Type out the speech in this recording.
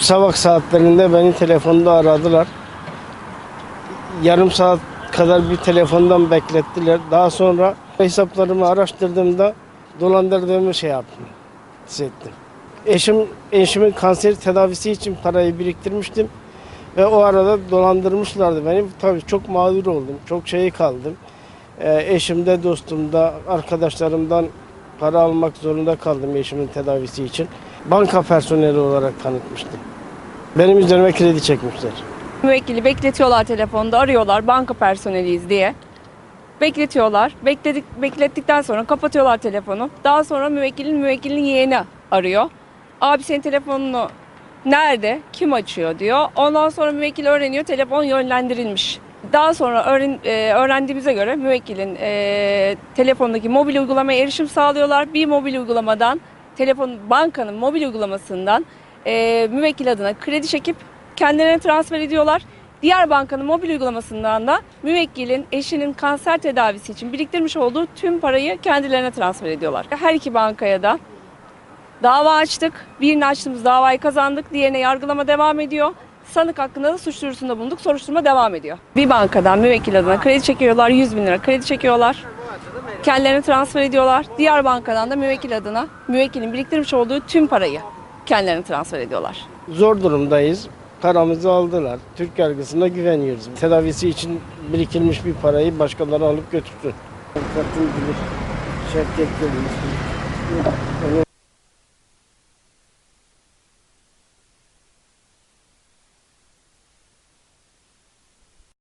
sabah saatlerinde beni telefonda aradılar. Yarım saat kadar bir telefondan beklettiler. Daha sonra hesaplarımı araştırdığımda dolandırdığımı şey yaptım, hissettim. Eşim, eşimin kanser tedavisi için parayı biriktirmiştim. Ve o arada dolandırmışlardı beni. Tabii çok mağdur oldum, çok şey kaldım. Ee, eşimde, dostumda, arkadaşlarımdan para almak zorunda kaldım eşimin tedavisi için. Banka personeli olarak tanıtmıştım. Benim üzerime kredi çekmişler. Müvekkili bekletiyorlar telefonda, arıyorlar banka personeliyiz diye. Bekletiyorlar. Bekledik, beklettikten sonra kapatıyorlar telefonu. Daha sonra müvekkilin müvekkilin yeğeni arıyor. Abi senin telefonunu nerede? Kim açıyor diyor. Ondan sonra müvekkil öğreniyor telefon yönlendirilmiş. Daha sonra öğren, e, öğrendiğimize göre müvekkilin e, telefondaki mobil uygulamaya erişim sağlıyorlar. Bir mobil uygulamadan telefon bankanın mobil uygulamasından e, müvekkil adına kredi çekip kendilerine transfer ediyorlar. Diğer bankanın mobil uygulamasından da müvekkilin eşinin kanser tedavisi için biriktirmiş olduğu tüm parayı kendilerine transfer ediyorlar. Her iki bankaya da dava açtık. Birini açtığımız davayı kazandık. Diğerine yargılama devam ediyor. Sanık hakkında da suç duyurusunda bulunduk. Soruşturma devam ediyor. Bir bankadan müvekkil adına kredi çekiyorlar. 100 bin lira kredi çekiyorlar. Kendilerine transfer ediyorlar. Diğer bankadan da müvekkil adına müvekkilin biriktirmiş olduğu tüm parayı kendilerine transfer ediyorlar. Zor durumdayız. Paramızı aldılar. Türk yargısına güveniyoruz. Tedavisi için birikilmiş bir parayı başkaları alıp götürsün. Avukatın gibi şirket görmüştüm.